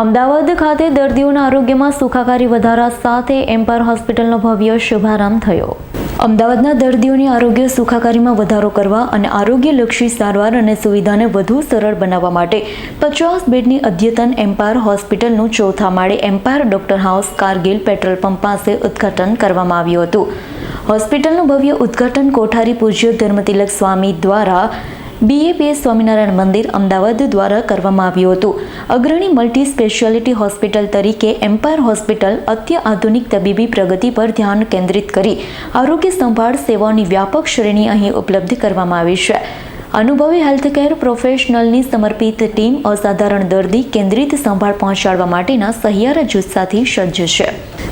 અમદાવાદ ખાતે દર્દીઓના આરોગ્યમાં સુખાકારી વધારા સાથે એમ્પાયર હોસ્પિટલનો ભવ્ય શુભારંભ થયો. અમદાવાદના દર્દીઓની આરોગ્ય સુખાકારીમાં વધારો કરવા અને આરોગ્યલક્ષી સારવાર અને સુવિધાને વધુ સરળ બનાવવા માટે પચાસ બેડની અદ્યતન એમ્પાયર હોસ્પિટલનું ચોથા માળે empire doctor house Kargil petrol pump પાસે ઉદ્ઘાટન કરવામાં આવ્યું હતું. હોસ્પિટલનું ભવ્ય ઉદ્ઘાટન કોઠારી પૂજ્ય ધર્મતિલક સ્વામી દ્વારા બીએપીએસ સ્વામિનારાયણ મંદિર અમદાવાદ દ્વારા કરવામાં આવ્યું હતું. અગ્રણી મલ્ટી સ્પેશિયાલિટી હોસ્પિટલ તરીકે એમ્પાયર હોસ્પિટલ અત્યાધુનિક તબીબી પ્રગતિ પર ધ્યાન કેન્દ્રિત કરી આરોગ્ય સંભાળ સેવાઓની વ્યાપક શ્રેણી અહીં ઉપલબ્ધ કરવામાં આવી છે. અનુભવી હેલ્થકેર પ્રોફેશનલની સમર્પિત ટીમ અસાધારણ દર્દી કેન્દ્રિત સંભાળ પહોંચાડવા માટેના સહિયારા જુસ્સાથી સજ્જ છે.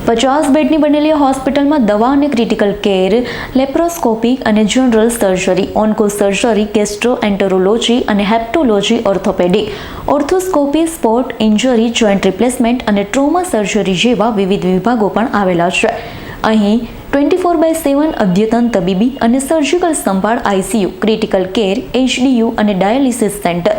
પચાસ બેડની બનેલી હોસ્પિટલમાં દવા અને ક્રિટિકલ કેર, લેપ્રોસ્કોપિક અને general surgery, onco surgery, gastroenterology અને hepatology orthopaedic, arthroscopy sport injury, joint replacement અને ટ્રોમા સર્જરી જેવા વિવિધ વિભાગો પણ આવેલા છે. અહીં ટ્વેન્ટી ફોર બાય સેવન અદ્યતન તબીબી અને સર્જિકલ સંભાળ આઈસીયુ ક્રિટિકલ કેર એચડીયુ અને ડાયાલિસિસ સેન્ટર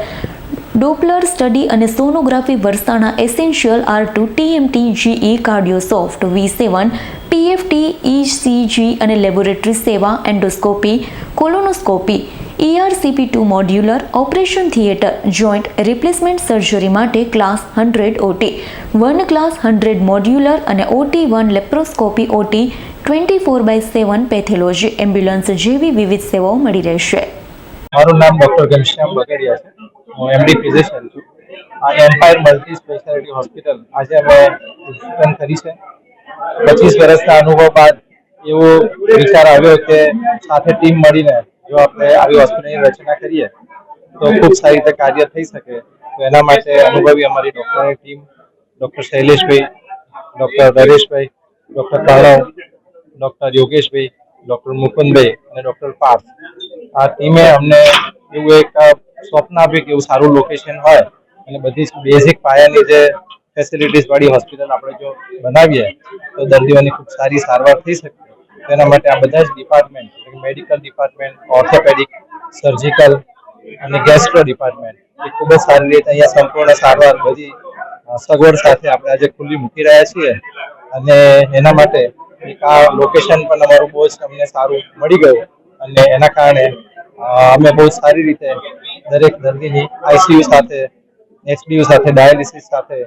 ડોપલર સ્ટડી અને sonography Varsana essential R two TMT GE Cardiosoft V seven PFT ECG અને લેબોરેટરી સેવા endoscopy colonoscopy ERCP two modular operation theatre joint replacement surgery માટે class hundred OT one class hundred modular અને OT one laparoscopy OT twenty four by seven pathology ambulance જેવી વિવિધ સેવાઓ મળી રહેશે. મારું નામ ડોક્ટર ઘનશ્યામ બગેડિયા છે. હું એમડી ફિઝિશિયન છું. આ એમ્પાયર મલ્ટી સ્પેશિયાલિટી હોસ્પિટલ આજે અમે ઉદ્ઘાટન કરી છે. પચીસ વર્ષના અનુભવ બાદ એવો વિચાર આવ્યો કે સાથે ટીમ મળીને જો આપણે આવી હોસ્પિટલની રચના કરીએ, તો ખૂબ સારી રીતે કાર્ય થઈ શકે. તો એના માટે અનુભવી અમારી ડોક્ટરની team, doctor Shaileshbhai, doctor Dareshbhai, doctor Pranav doctor Yogeshbhai, doctor Mukundbhai અને ડૉક્ટર પાર્થ. આ ટીમે અમને એવું એક સ્વપ્ન આપ્યું કે એવું સારું લોકેશન હોય અને બધી બેઝિક પાયાની જે ફેસિલિટીઝ વાળી હોસ્પિટલ આપણે જો બનાવીએ, તો દર્દીઓની ખૂબ સારી સારવાર થઈ શકે. તેના માટે આ બધા જ department medical department orthopaedic surgical અને ગેસ્ટ્રો ડિપાર્ટમેન્ટ એ ખૂબ જ સારી રીતે અહીંયા સંપૂર્ણ સારવાર બધી સગવડ સાથે આપણે આજે ખુલ્લી મૂકી રહ્યા છીએ. અને એના માટે આ લોકેશન પણ અમારું બહુ જ અમને સારું મળી ગયું. અને એના કારણે અમે બહુ સારી રીતે દરેક દર્દીની આઈસીયુ સાથે એસબીયુ સાથે ડાયાલિસિસ સાથે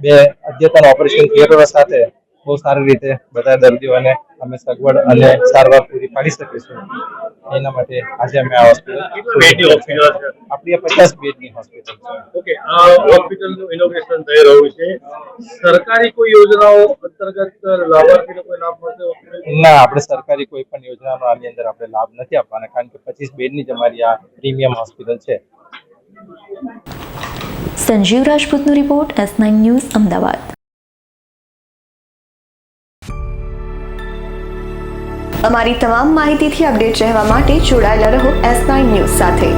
બે અદ્યતન ઓપરેશન થિયેટરો સાથે બહુ સારી રીતે બધા દર્દીઓને અમે સગવડ અને સારવાર પૂરી પાડી શકીશું. એના માટે આજે અમે આ હોસ્પિટલ? આપણી આ પચાસ બેડની હોસ્પિટલ ઓકે આ હોસ્પિટલનું ઇનોગ્રેશન થઈ રહ્યું છે. સરકારી કોઈ યોજનાઓ અંતર્ગત લાભાર્થીને કોઈ લાભ મળશે? ના આપણે સરકારી કોઈ પણ યોજનાનો આની અંદર આપણે લાભ નથી આપવાના કારણ કે પચીસ બેડની જ અમારી આ પ્રીમિયમ હોસ્પિટલ છે. Sanjeev રાજપૂતનો report S nine news Ahmedabad. અમારી તમામ માહિતીથી અપડેટ રહેવા માટે જોડાયેલા રહો એસ નાઇન ન્યૂઝ સાથે.